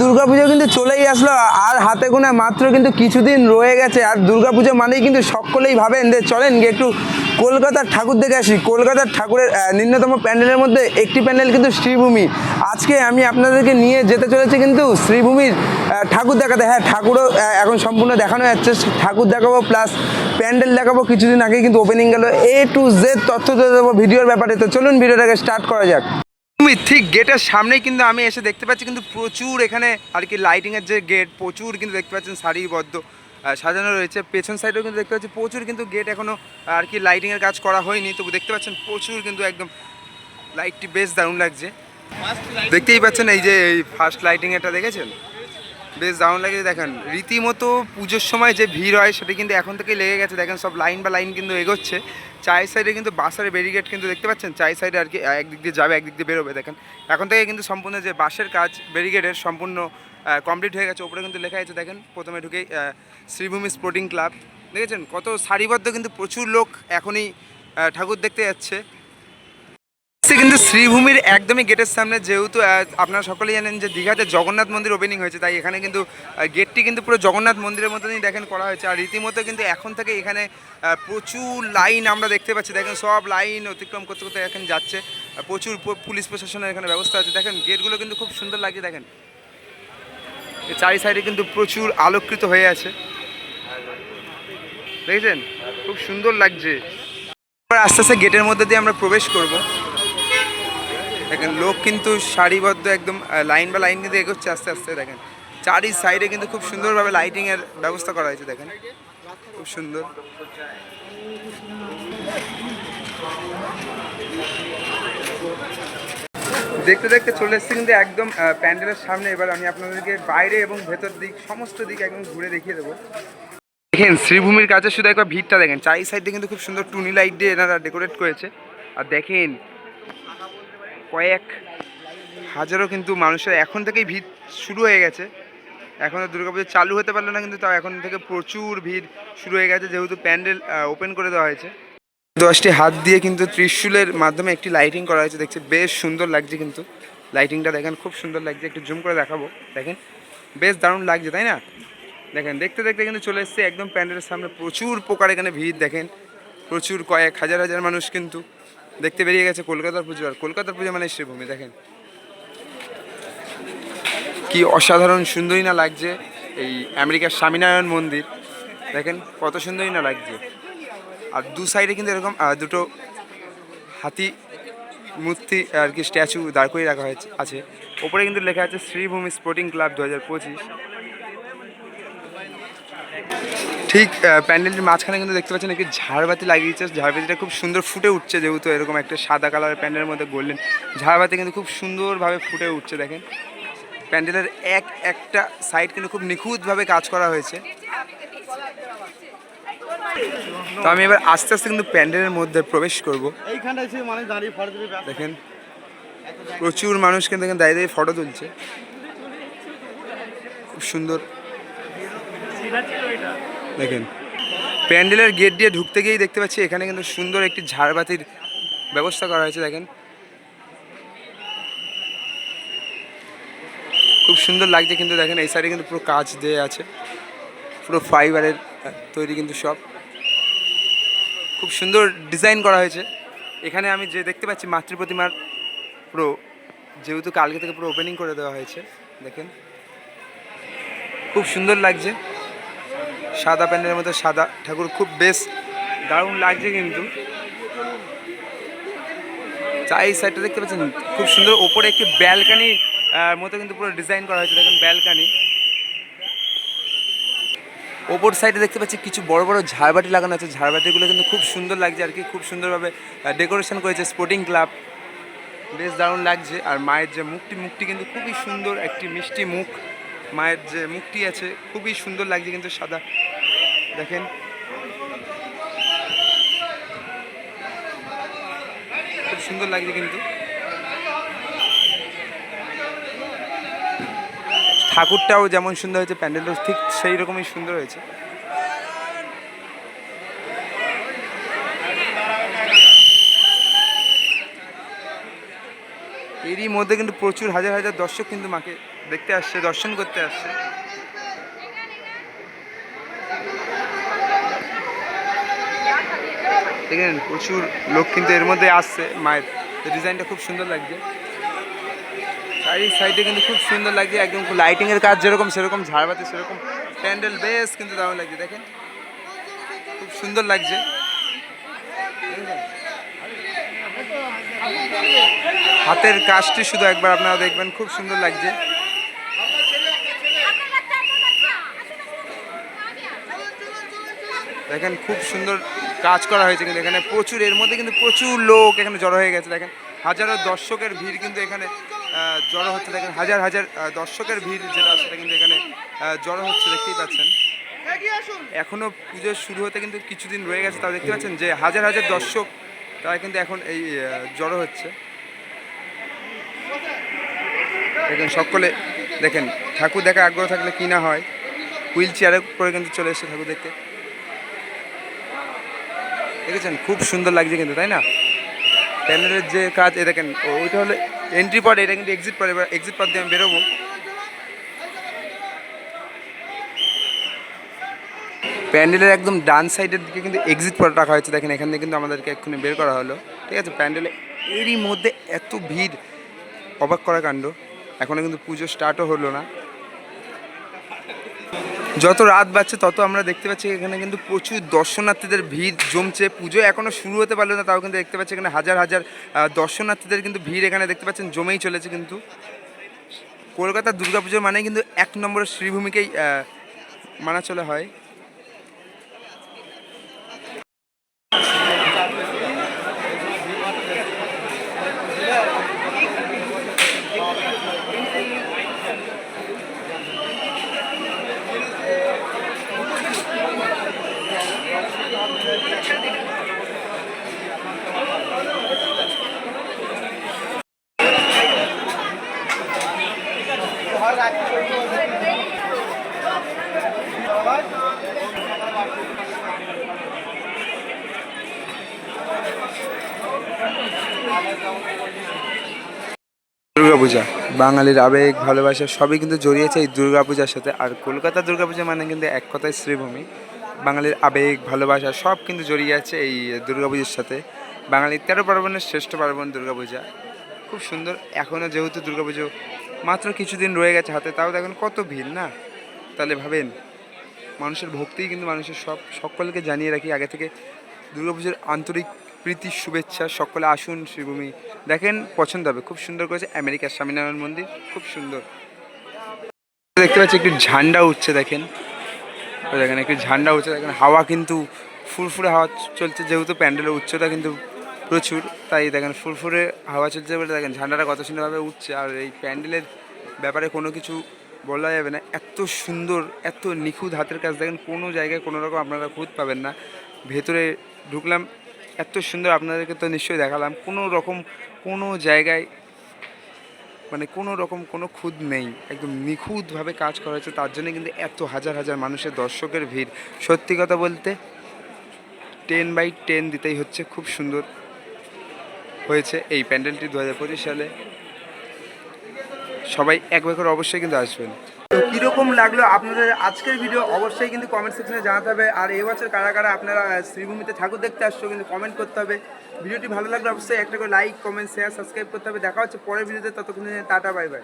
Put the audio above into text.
দুর্গাপুজো কিন্তু চলেই আসলো, আর হাতে গোনা মাত্র কিন্তু কিছুদিন রয়ে গেছে, আর দুর্গাপুজো মানেই কিন্তু সকলেই ভাবেন যে চলেন গিয়ে একটু কলকাতার ঠাকুর দেখে আসি। কলকাতার ঠাকুরের নিম্নতম প্যান্ডেলের মধ্যে একটি প্যান্ডেল কিন্তু শ্রীভূমি। আজকে আমি আপনাদেরকে নিয়ে যেতে চলেছি কিন্তু শ্রীভূমির ঠাকুর দেখাতে। হ্যাঁ ঠাকুরও এখন সম্পূর্ণ দেখানো যাচ্ছে। ঠাকুর দেখাবো, প্লাস প্যান্ডেল দেখাবো, কিছুদিন আগে কিন্তু ওপেনিং গেল এ টু জেড তথ্য দেবো ভিডিওর ব্যাপারে। তো চলুন ভিডিওটাকে স্টার্ট করা যাক। তুমি ঠিক গেটের সামনেই কিন্তু আমি এসে দেখতে পাচ্ছি, কিন্তু প্রচুর এখানে আর কি লাইটিংয়ের যে গেট প্রচুর কিন্তু দেখতে পাচ্ছেন সারিবদ্ধ সাজানো রয়েছে। পেছন সাইডেও কিন্তু দেখতে পাচ্ছি, প্রচুর কিন্তু গেট এখনও আর কি লাইটিংয়ের কাজ করা হয়নি। তবু দেখতে পাচ্ছেন প্রচুর কিন্তু একদম লাইটটি বেশ দারুণ লাগছে। দেখতেই পাচ্ছেন এই যে এই ফার্স্ট লাইটিং এটা দেখেছেন? বেশ দারুণ লাগে দেখেন। রীতিমতো পুজোর সময় যে ভিড় হয়, সেটা কিন্তু এখন থেকেই লেগে গেছে। দেখেন সব লাইন বা লাইন কিন্তু এগোচ্ছে। চাই সাইডে কিন্তু বাসের ব্যারিগেড কিন্তু দেখতে পাচ্ছেন? চাই সাইডে আর কি একদিক দিয়ে যাবে, একদিক দিয়ে বেরোবে, দেখেন। এখন থেকে কিন্তু সম্পূর্ণ যে বাসের কাজ ব্যারিকেডের সম্পূর্ণ কমপ্লিট হয়ে গেছে। ওপরে কিন্তু লেখা আছে, দেখেন, প্রথমে ঢুকেই শ্রীভূমি স্পোর্টিং ক্লাব দেখেছেন? কত সারিবদ্ধ কিন্তু প্রচুর লোক এখনই ঠাকুর দেখতে যাচ্ছে। সে কিন্তু শ্রীভূমির একদমই গেটের সামনে, যেহেতু আপনারা সকলেই জানেন যে দীঘাতে জগন্নাথ মন্দির ওপেনিং হয়েছে, তাই এখানে কিন্তু গেটটি কিন্তু পুরো জগন্নাথ মন্দিরের মতনই দেখেন করা হয়েছে। আর রীতিমতো কিন্তু এখন থেকে এখানে প্রচুর লাইন আমরা দেখতে পাচ্ছি। দেখেন সব লাইন অতিক্রম করতে করতে এখন যাচ্ছে। প্রচুর পুলিশ প্রশাসনের এখানে ব্যবস্থা আছে। দেখেন গেটগুলো কিন্তু খুব সুন্দর লাগে দেখেন। চারি সাইডে কিন্তু প্রচুর আলোকৃত হয়ে আছে। দেখেছেন? খুব সুন্দর লাগছে। আস্তে আস্তে গেটের মধ্যে দিয়ে আমরা প্রবেশ করব। দেখেন, লোক কিন্তু সারিবদ্ধ একদম লাইন বা লাইন কিন্তু এগোচ্ছে আস্তে আস্তে, দেখেন। চারি সাইডে কিন্তু খুব সুন্দরভাবে লাইটিংয়ের ব্যবস্থা করা হয়েছে, দেখেন। খুব সুন্দর। দেখতে দেখতে চলে এসেছি কিন্তু একদম প্যান্ডেলের সামনে। এবার আমি আপনাদেরকে বাইরে এবং ভেতর দিক, সমস্ত দিক একদম ঘুরে দেখিয়ে দেবো। দেখেন, শ্রীভূমির কাছে শুধু একবার ভিড়টা দেখেন। চারি সাইডে কিন্তু খুব সুন্দর টুনি লাইট দিয়ে এনারা ডেকোরেট করেছে। আর দেখেন কয়েক হাজারও কিন্তু মানুষের এখন থেকেই ভিড় শুরু হয়ে গেছে। এখনও দুর্গাপুজো চালু হতে পারল না কিন্তু তাও এখন থেকে প্রচুর ভিড় শুরু হয়ে গেছে যেহেতু প্যান্ডেল ওপেন করে দেওয়া হয়েছে। দশটি হাত দিয়ে কিন্তু ত্রিশূলের মাধ্যমে একটি লাইটিং করা হয়েছে। দেখছি বেশ সুন্দর লাগছে কিন্তু। লাইটিংটা দেখেন, খুব সুন্দর লাগছে। একটু জুম করে দেখাবো। দেখেন, বেশ দারুণ লাগছে, তাই না? দেখেন, দেখতে দেখতে কিন্তু চলে এসছে। একদম প্যান্ডেলের সামনে প্রচুর প্রকার এখানে ভিড়, দেখেন। প্রচুর কয়েক হাজার হাজার মানুষ কিন্তু দেখতে বেরিয়ে গেছে কলকাতার পুজো, আর কলকাতার পুজো মানে শ্রীভূমি দেখেন। কি অসাধারণ সুন্দরই না লাগছে এই আমেরিকার স্বামীনারায়ণ মন্দির। দেখেন কত সুন্দরই না লাগছে। আর দু সাইডে কিন্তু এরকম দুটো হাতি মূর্তি আর কি স্ট্যাচু দাঁড় করিয়ে রাখা হয়েছে, আছে। ওপরে কিন্তু লেখা আছে, শ্রীভূমি স্পোর্টিং ক্লাব দু হাজার পঁচিশ। ঠিক প্যান্ডেলটির মাঝখানে কিন্তু দেখতে পাচ্ছেন একটি ঝাড়বাতি লাগিয়েছে। ঝাড়বাতিটা খুব সুন্দর ফুটে উঠছে যেহেতু এরকম একটা সাদা কালারের প্যান্ডেলের মধ্যে গোল্ডেন। ঝাড়বাতি কিন্তু খুব সুন্দরভাবে ফুটে উঠছে দেখেন। প্যান্ডেলের এক একটা সাইড কিন্তু খুব নিখুঁতভাবে কাজ করা হয়েছে। তো আমি এবার আস্তে আস্তে কিন্তু প্যান্ডেলের মধ্যে প্রবেশ করব। দেখেন প্রচুর মানুষ কিন্তু এখানে দাঁড়িয়ে দাঁড়িয়ে ফটো তুলছে। খুব সুন্দর। দেখেন। প্যান্ডেলের গেট দিয়ে ঢুকতে গিয়েই দেখতে পাচ্ছি এখানে কিন্তু সুন্দর একটি ঝাড়বাতির ব্যবস্থা করা হয়েছে, দেখেন। খুব সুন্দর লাগছে কিন্তু, দেখেন, এই সাইডে কিন্তু পুরো কাজ দিয়ে আছে। পুরো ফাইবারের তৈরি কিন্তু সব। খুব সুন্দর ডিজাইন করা হয়েছে। এখানে আমি যে দেখতে পাচ্ছি মাতৃ প্রতিমার পুরো, যেহেতু কালকে থেকে পুরো ওপেনিং করে দেওয়া হয়েছে, দেখেন। খুব সুন্দর লাগছে। সাদা প্যান্ডেলের মধ্যে সাদা ঠাকুর খুব বেশ দারুণ লাগছে কিন্তু। এই সাইডটা দেখতে পাচ্ছেন? খুব সুন্দর ওপরে একটি ব্যালকানি মতো কিন্তু পুরো ডিজাইন করা হয়েছে, দেখেন ব্যালকানি ওপর সাইডে দেখতে পাচ্ছি কিছু বড় বড় ঝাড়বাতি লাগানো আছে। ঝাড়বাতিগুলো কিন্তু খুব সুন্দর লাগছে আর কি, খুব সুন্দরভাবে ডেকোরেশন করেছে স্পোর্টিং ক্লাব বেশ দারুণ লাগছে। আর মায়ের যে মুখটি মুখটি কিন্তু খুবই সুন্দর, একটি মিষ্টি মুখ। মায়ের যে মুখটি আছে, খুবই সুন্দর লাগছে কিন্তু সাদা দেখেন। খুব সুন্দর লাগছে কিন্তু। ঠাকুরটাও যেমন সুন্দর হয়েছে প্যান্ডেলটাও ঠিক সেই রকমই সুন্দর হয়েছে। এরই মধ্যে কিন্তু প্রচুর হাজার হাজার দর্শক কিন্তু মাকে দেখতে আসছে, দর্শন করতে আসছে। দেখেন, প্রচুর লোক কিন্তু এর মধ্যে আসছে মায়ের। ডিজাইনটা খুব সুন্দর লাগছে। চারি সাইডে কিন্তু খুব সুন্দর লাগছে, একদম লাইটিংয়ের কাজ যেরকম, সেরকম ঝাড়বাতি সেরকম প্যান্ডেল, বেশ কিন্তু দারুণ লাগছে, দেখেন। খুব সুন্দর লাগছে। হাতের কাজটি শুধু একবার আপনারা দেখবেন, খুব সুন্দর লাগছে। দেখেন, খুব সুন্দর কাজ করা হয়েছে কিন্তু এখানে প্রচুর, এর মধ্যে কিন্তু প্রচুর লোক এখানে জড়ো হয়ে গেছে। দেখেন, হাজারো দর্শকের ভিড় কিন্তু এখানে জড়ো হচ্ছে। দেখেন, হাজার হাজার দর্শকের ভিড় যেটা সেটা কিন্তু এখানে জড়ো হচ্ছে, দেখতেই পাচ্ছেন। এখনও পুজো শুরু হতে কিন্তু কিছুদিন রয়ে গেছে, তাও দেখতে পাচ্ছেন যে হাজার হাজার দর্শক, তারা কিন্তু এখন এই জড়ো হচ্ছে। দেখেন, সকলে, দেখেন, ঠাকুর দেখা আগ্রহ থাকলে কি না হয়। হুইল চেয়ারে করে কিন্তু চলে এসেছে ঠাকুর দেখতে। দেখেছেন? খুব সুন্দর লাগছে কিন্তু, তাই না? প্যানেলের যে কাজ এ দেখেন ওইটা হলে এন্ট্রি পর এটা কিন্তু এক্সিট পর এবার এক্সিট পর দিয়ে আমি বেরোবো। প্যান্ডেলের একদম ডান সাইডের দিকে কিন্তু এক্সিট পর রাখা হয়েছে। দেখেন, এখান থেকে কিন্তু আমাদেরকে এক্ষুনি বের করা হলো। ঠিক আছে, প্যান্ডেলে এরই মধ্যে এত ভিড়। অবাক করা কাণ্ড। এখনও কিন্তু পুজো স্টার্টও হলো না। যত রাত বাড়ছে, তত আমরা দেখতে পাচ্ছি এখানে কিন্তু প্রচুর দর্শনার্থীদের ভিড় জমছে। পুজো এখনও শুরু হতে পারল না, তাও কিন্তু দেখতে পাচ্ছি এখানে হাজার হাজার দর্শনার্থীদের কিন্তু ভিড় এখানে দেখতে পাচ্ছেন, জমেই চলেছে কিন্তু। কলকাতার দুর্গাপুজোর মানে কিন্তু এক নম্বরের শ্রীভূমিকেই মানা চলে হয়। দুর্গাপূজা, বাঙালির আবেগ, ভালোবাসা, সবই কিন্তু জড়িয়েছে এই দুর্গাপূজার সাথে। আর কলকাতা দুর্গাপূজা মানে কিন্তু এক কথায় শ্রীভূমি। বাঙালির আবেগ, ভালোবাসা, সব কিন্তু জড়িয়ে আছে এই দুর্গাপূজার সাথে। বাঙালির তেরো পার্বণের শ্রেষ্ঠ পার্বণ দুর্গাপূজা। খুব সুন্দর। এখনও যেহেতু দুর্গাপুজো মাত্র কিছুদিন রয়ে গেছে হাতে, তাও দেখেন কত ভিড়, না? তাহলে ভাবেন, মানুষের ভক্তিই কিন্তু মানুষের সব, সকলকে জানিয়ে রাখি, আগে থেকে দুর্গাপুজোর আন্তরিক প্রীতি, শুভেচ্ছা, সকলে আসুন শ্রীভূমি। দেখেন, পছন্দ হবে। খুব সুন্দর করেছে আমেরিকার স্বামীনারায়ণ মন্দির। খুব সুন্দর। দেখতে পাচ্ছি একটু ঝান্ডা উঠছে, দেখেন। দেখেন, একটু ঝান্ডা উঠছে, দেখেন। হাওয়া কিন্তু ফুরফুরে হাওয়া চলছে, যেহেতু প্যান্ডেলের উচ্চতা কিন্তু প্রচুর, তাই দেখেন ফুরফুরে হাওয়া চলছে বলে দেখেন ঝান্ডাটা কত সুন্দরভাবে উঠছে। আর এই প্যান্ডেলের ব্যাপারে কোনো কিছু বলা যাবে না। এত সুন্দর, এত নিখুঁত হাতের কাজ। দেখেন, কোনো জায়গায় কোনো রকম আপনারা খুঁত পাবেন না। ভেতরে ঢুকলাম এত সুন্দর আপনাদেরকে তো নিশ্চয়ই দেখালাম। কোনো রকম, কোনো জায়গায় মানে কোনো রকম কোনো খুঁত নেই। একদম নিখুঁতভাবে কাজ করা হয়েছে। তার জন্য কিন্তু এত হাজার হাজার মানুষের দর্শকের ভিড়। সত্যি কথা বলতে টেন বাই টেন দিতেই হচ্ছে। খুব সুন্দর হয়েছে এই প্যান্ডেলটি দু হাজার পঁচিশ সালে। সবাই একবার করে অবশ্যই কিন্তু আসবেন। তো কীরকম লাগল আপনাদের আজকের ভিডিও অবশ্যই কিন্তু কমেন্ট সেকশনে জানাতে হবে। আর এই বছর কারা কারা আপনারা শ্রীভূমিতে ঠাকুর দেখতে আসছো কিন্তু কমেন্ট করতে হবে। ভিডিওটি ভালো লাগলে অবশ্যই একটা করে লাইক কমেন্ট শেয়ার সাবস্ক্রাইব করতে হবে। দেখা হচ্ছে পরের ভিডিওতে ততক্ষণ টাটা বাই বাই